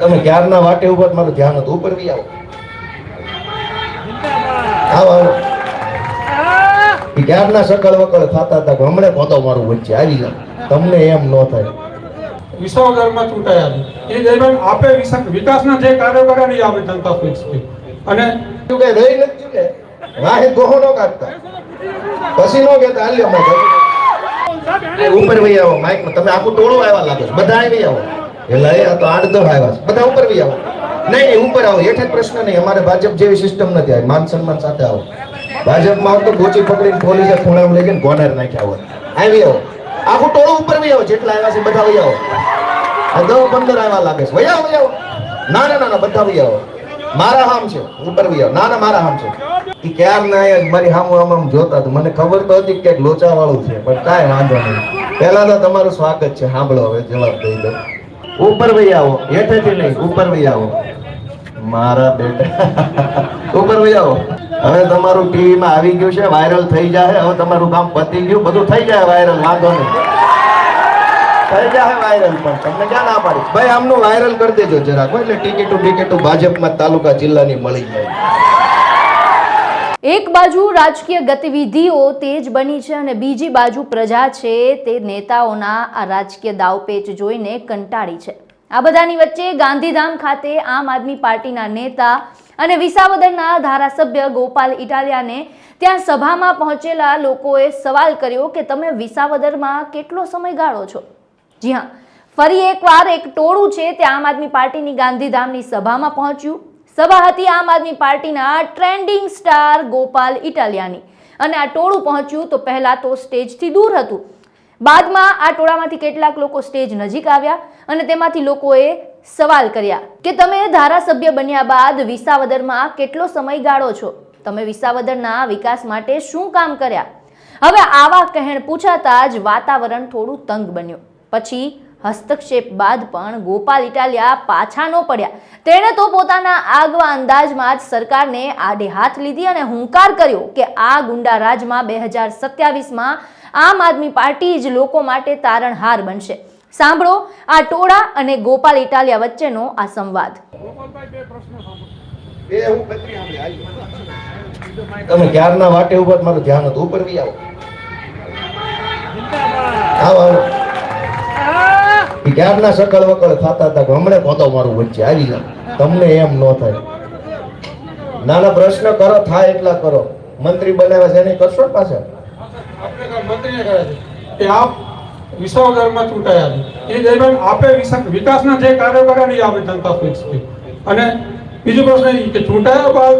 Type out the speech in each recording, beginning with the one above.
તમે ક્યારના વાટે ઉપર મારું ધ્યાન હતું. ઉપર બી આવો આવો આવો ક્યારના સકળ વકળ ખાતા હતા હમણે પોતો મારું વચ્ચે આવી જાવ તમને એમ ન થાય. વિશ્વગરમાં ચૂંટાયા એ દરમિયાન આપે વિકાસના જે કાર્યો કર્યા ને આપે જનતા પૂછશે અને તું કઈ રહી નથી ને વાહે ગોહો નો કાઢતા. પછી નો કહેતા હાલ્યો મેં ઉપર વહી આવો માઇક તમે આખું ટોળું આવ્યા લાગે બધા આવી આવો. એટલે આ તો આવ્યા બધા ઉપર બી આવો નહીં નહીં ઉપર આવો. હેઠે પ્રશ્ન અમારે ભાજપ જેવી માન સન્માન સાથે આવો. ભાજપમાં આવો તો ગોચી પકડીને પોલીસે ખૂણામાં લઈ નાખ્યા હોય. આવી આવો. આખું ટોળું ઉપર જેટલા આવ્યા છે બધા વહી આવો દસ પંદર આવ્યા લાગે છે. વહી આવો વહી ના ના બધા વહી આવો મારા હામ છે. ઉપર બી આવો ના ના મારા હામ છે. એ ક્યાર ના મારી હામું આમ જોતા તો મને ખબર તો હતી કે લોચા વાળું છે, પણ કાંઈ વાંધો નહીં. પહેલા તો તમારું સ્વાગત છે. સાંભળો હવે, જવાબ દઈ દો ઉપર વહી આવો હેઠેથી નહીં, ઉપર વહી આવો. મારા બેટા, ઉપર વહી આવો. હવે તમારું ટીવીમાં આવી ગયું છે, વાયરલ થઈ જાય હવે તમારું કામ પતી ગયું, બધું થઈ જાય વાયરલ, વાંધો નહીં. થઈ જાય વાયરલ પણ, તમને ક્યાં ના પાડી? ભાઈ, આમનું વાયરલ કરી દેજો જરાક એટલે ટિકિટો ટિકિટો ભાજપમાં તાલુકા જિલ્લાની મળી જાય. એક બાજુ રાજકીય ગતિવિધિઓ તેજ બની છે અને બીજી બાજુ પ્રજા છે તે નેતાઓના આ રાજકીય દાવપેચ જોઈને કંટાળી છે. આ બધાની વચ્ચે ગાંધીધામ ખાતે આમ આદમી પાર્ટીના નેતા અને વિસાવદરના ધારાસભ્ય ગોપાલ ઇટાલિયાને ત્યાં સભામાં પહોંચેલા લોકોએ સવાલ કર્યો કે તમે વિસાવદરમાં કેટલો સમય ગાળો છો? જી હા, ફરી એકવાર એક ટોળું છે તે આમ આદમી પાર્ટીની ગાંધીધામની સભામાં પહોંચ્યું. સભા હતી આમ આદમી પાર્ટીના ટ્રેન્ડિંગ સ્ટાર ગોપાલ ઇટાલિયાની. અને આ ટોળું પહોંચ્યું તો પહેલા તો સ્ટેજથી દૂર હતું. બાદમાં આ ટોળામાંથી કેટલાક લોકો સ્ટેજ નજીક આવ્યા અને તેમાંથી લોકોએ સવાલ કર્યા કે તમે ધારાસભ્ય બન્યા બાદ વિસાવદરમાં કેટલો સમય ગાળો છો? તમે વિસાવદરના વિકાસ માટે શું કામ કર્યા? હવે આવા કહેણ પૂછાતા જ વાતાવરણ થોડું તંગ બન્યું. પછી હસ્તક્ષેપ બાદ પણ ગોપાલ ઇટાલિયા પાછા ન પડ્યા. તેણે તો પોતાના આગવા અંદાજમાં જ સરકારને આડે હાથ લીધી અને હુંકાર કર્યો કે આ ગુંડા રાજમાં બે હજાર સત્યાવીસમાં આમ આદમી પાર્ટી જ લોકો માટે તારણહાર બનશે. સાંભળો આ ટોળા અને ગોપાલ ઇટાલિયા વચ્ચેનો આ સંવાદ. હું પત્રી તમે ક્યારના વાટે ઉપર મારું ધ્યાન હતું. ઉપર બી આવો. આવો આવો. ઈ ક્યારના સકળ વકળ ખાતા હતા હમણે પોતો મારું વચ્ચે આવી જાવ તમને એમ ન થાય. નાના પ્રશ્ન કરો થાય એટલા કરો. મંત્રી બનાવ્યા છે એને કરશો ને પાછા મંત્રીને કરે છે કે આપ વિશ્વગરમાં ચૂંટાયા છે. એ દરમિયાન આપે વિકાસના જે કાર્યો કર્યા એ જનતા અને બીજો પ્રશ્ન કે ચૂંટાયા બાદ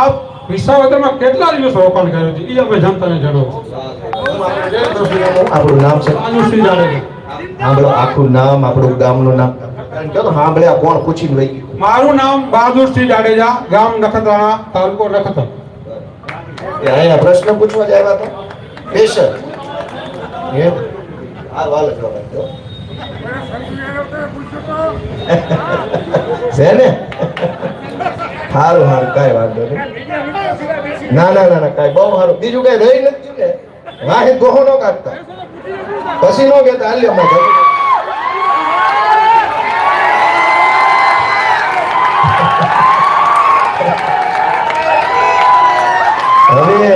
આપ વિશ્વગરમાં કેટલા દિવસ રોકાણ કર્યું છે? એ આપણે જનતાને જણાવો. આપણું નામ છે જાડેજા. સાંભળો આખું નામ આપણું ગામનું નામ. સાંભળ્યા કોણ પૂછીને લઈ મારું નામ બહાદુરસિંહ જાડેજા ગામ નખત્રાણા તાલુકો નખત્રાણા. અહીંયા પ્રશ્ન પૂછવા જ આવ્યા હતા. પેશર એમ આ વાલ જ છે ને? સારું સારું કાંઈ વાંધો નહીં. ના ના ના ના કાંઈ બહુ સારું. બીજું કાંઈ રહી નથી ને? વાહે ગોહો નો કાઢતા. પછી નો કહેતા હાલ્યો મેં હવે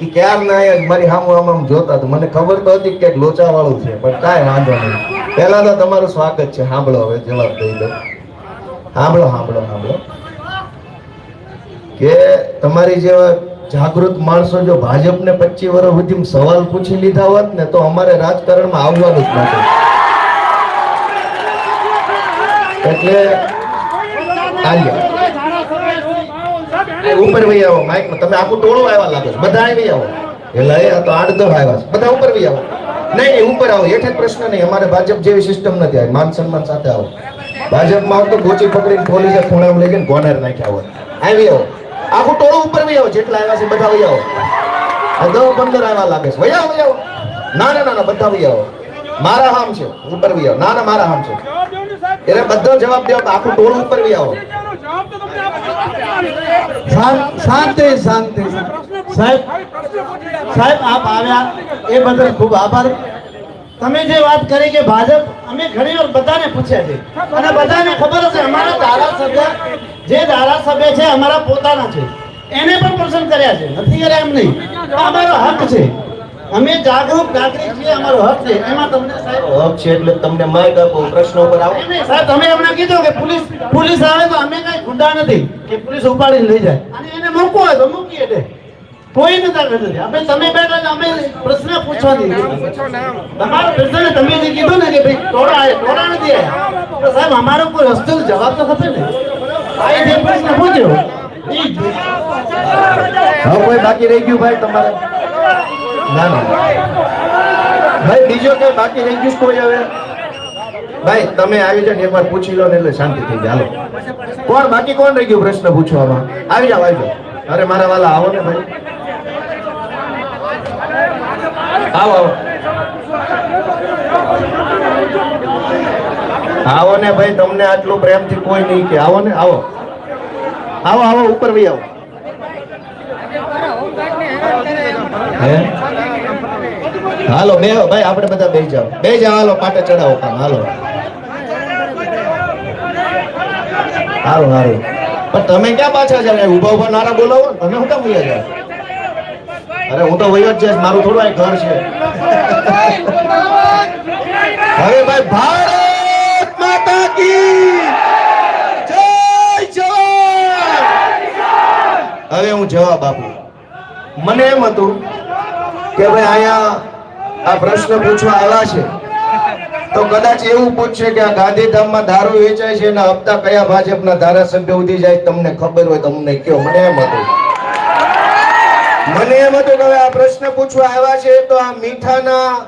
એ ક્યાર ના મારી સામું આમ આમ જોતા મને ખબર તો હતી કે લોચા વાળું છે, પણ કાંઈ વાંધો નહીં. પહેલા તો તમારું સ્વાગત છે. સાંભળો હવે, જવાબ દઈ દો સાંભળો સાંભળો સાંભળો કે તમારી જેવા જાગૃત માણસો જો ભાજપને પચીસ વર્ષ સુધી સવાલ પૂછી લીધા હોત ને તો અમારે રાજકારણમાં આવવાનું જ નથી એટલે ઉપર વહી આવો માઈક તમે આખું ટોળું આવ્યા લાગો બધા આવી આવો. એટલે એ તો આઠ દસ આવ્યા છે. બધા ઉપર વહી આવો. નહીં નહીં, ઉપર આવો. હેઠે પ્રશ્ન નહીં. અમારે ભાજપ જેવી સિસ્ટમ નથી આવી. માન સન્માન સાથે આવો. ભાજપમાં આવો તો ગોચી પકડીને પોલીસે ખૂણામાં લઈ ગઈને ગોનર નાખ્યા હોય આવી આવો. આખું ટોળું ઉપર વહી આવો જેટલા આવ્યા છે બધા વહી આવો દસ પંદર આવ્યા લાગે છે. વહી આવો વહી આવો ના ના બધા વહી આવો મારા હામ છે, ઉપર વહી આવો ના ના મારા હામ છે. એટલે બધો જવાબ દેવો આખું ટોળું ઉપર વહી આવો શાંતિ શાંતિ. સાહેબ સાહેબ, આપ આવ્યા. એ બદલ ખૂબ આભાર. તમે જે વાત કરી કે ભાજપ અમે ઘણી વાર બધાને પૂછ્યા છે. અને બધાને ખબર હશે અમારા ધારાસભ્ય જે ધારાસભ્ય છે અમારા પોતાના છે. એને પણ પસંદ કર્યા છે. નથી કર્યા એમ નહીં. આ અમારો હક છે. અમે જાગૃત નાગરિક છીએ અમારો હક છે. એમાં તમને સાહેબ હક છે એટલે તમને માઈક આપો પ્રશ્ન ઉપર આવો. સાહેબ તમે હમણાં કીધું કે પોલીસ પોલીસ આવે તો અમે કઈ ગુંડા નથી કે પોલીસ ઉપાડીને લઈ જાય. અને એને મૂકવું હોય તો મૂકીએ દે કોઈ નથી આગળ આપણે તમે બેઠા અમે પ્રશ્ન પૂછવા દીધું તમારો પ્રશ્ન તમે જે કીધું ને કે ભાઈ ટોળા ટોળા નથી. તો સાહેબ અમારો કોઈ રસ્તો જવાબ તો ખપે ને. આ જે પ્રશ્ન પૂછ્યો હવે કોઈ બાકી રહી ગયું ભાઈ તમારે? ના ના. ભાઈ બીજો કઈ બાકી રહી ગયું કોઈ હવે? ભાઈ તમે આવી જાવ ને એકવાર પૂછી લો ને એટલે શાંતિ થઈ જાય. હાલો. કોણ બાકી કોણ રહી ગયું પ્રશ્ન પૂછવામાં? આવી જાવ આવી જાવ અરે મારા વાલા આવો ને ભાઈ. આવો. આવો આવો ને ભાઈ તમને આટલું પ્રેમથી કોઈ નહીં કે. આવો ને આવો. આવો આવો ઉપર ભાઈ આવો. હાલો બે ભાઈ આપણે બધા બે જાઓ. બે જાઓ હાલો પાટે ચડાવો કામ. હાલો. સારું સારું પણ તમે ક્યાં પાછા જાવ ઊભા ઊભા નારા બોલાવો ને. તમે હું કામ બોલ્યા જાવ અરે હું તો વયો જ છે મારું થોડું આ ઘર છે. હવે ભાઈ ભારત માતા કી જય જવાન. હવે હું જવાબ આપું. મને એમ હતું કે ભાઈ અહીંયા આ પ્રશ્ન પૂછવા આવ્યા છે. તો કદાચ એવું પૂછશે કે આ ગાંધીધામમાં દારૂ વેચાય છે એના હપ્તા કયા ભાજપના ધારાસભ્ય ઉધી જાય તમને ખબર હોય તમને કયો મને એમ હતું. મને એમ હતું કે હવે આ પ્રશ્ન પૂછવા આવ્યા છે, તો આ મીઠાના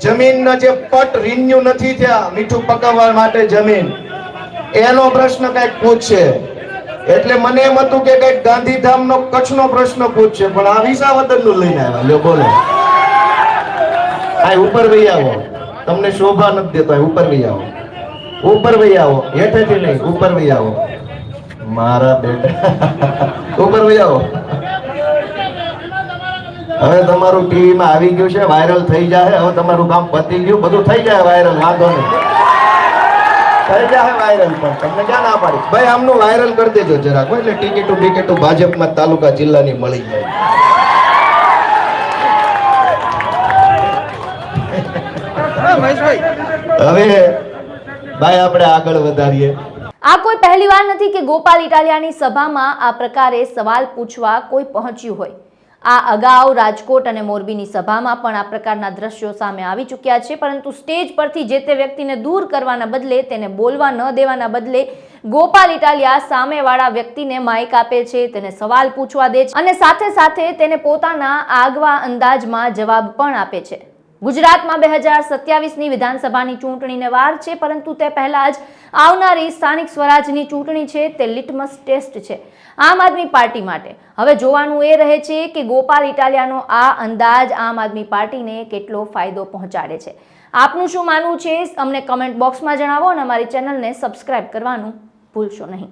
જમીનના જે પટ રિન્યુ નથી થયા, મીઠું પકાવવા માટે જમીન. એનો પ્રશ્ન કંઈક પૂછશે. એટલે મને એમ હતું કે કંઈક ગાંધીધામનો કચ્છનો પ્રશ્ન પૂછશે, પણ આ વિસાવદરનું લઈને આવ્યા. લ્યો, બોલો. આ ઉપર વહી આવો. તમને શોભા નથી દેતો ઉપર વહી આવો. ઉપર વહી આવો. હેઠેથી નહીં, ઉપર વહી આવો. મારા બેટા. ઉપર વહી આવો. હવે તમારું ટીવીમાં આવી ગયું છે વાયરલ થઈ જાય હવે તમારું કામ પતી ગયું બધું થઈ જાય વાયરલ વાંધો નહીં. થઈ જાય વાયરલ પણ તમને ક્યાં ના પાડી? ભાઈ આમનું વાયરલ કરી દેજો જરાક એટલે ટિકિટો બિકિટો ભાજપમાં તાલુકા જિલ્લાની મળી જાય. હવે ભાઈ આપણે આગળ વધારીએ. આ કોઈ પહેલીવાર નથી કે ગોપાલ ઇટાલિયાની સભામાં આ પ્રકારે સવાલ પૂછવા કોઈ પહોંચ્યું હોય. આ અગાઉ રાજકોટ અને મોરબીની સભામાં પણ આ પ્રકારના દ્રશ્યો સામે આવી ચૂક્યા છે, પરંતુ સ્ટેજ પરથી જે તે વ્યક્તિને દૂર કરવાના બદલે, તેને બોલવા ન દેવાના બદલે, ગોપાલ ઇટાલિયા સામેવાળા વ્યક્તિને માઇક આપે છે, તેને સવાલ પૂછવા દે છે અને સાથે સાથે તેને પોતાના આગવા અંદાજમાં જવાબ પણ આપે છે. ગુજરાતમાં બે હજાર સત્યાવીસની વિધાનસભાની ચૂંટણીને વાર છે, પરંતુ તે પહેલાં જ આવનારી સ્થાનિક સ્વરાજની ચૂંટણી છે, તે લિટમસ ટેસ્ટ છે આમ આદમી પાર્ટી માટે. હવે જોવાનું એ રહે છે કે ગોપાલ ઇટાલિયાનો આ અંદાજ આમ આદમી પાર્ટીને કેટલો ફાયદો પહોંચાડે છે. આપનું શું માનવું છે, અમને કમેન્ટ બોક્સમાં જણાવો અને અમારી ચેનલને સબસ્ક્રાઇબ કરવાનું ભૂલશો નહીં.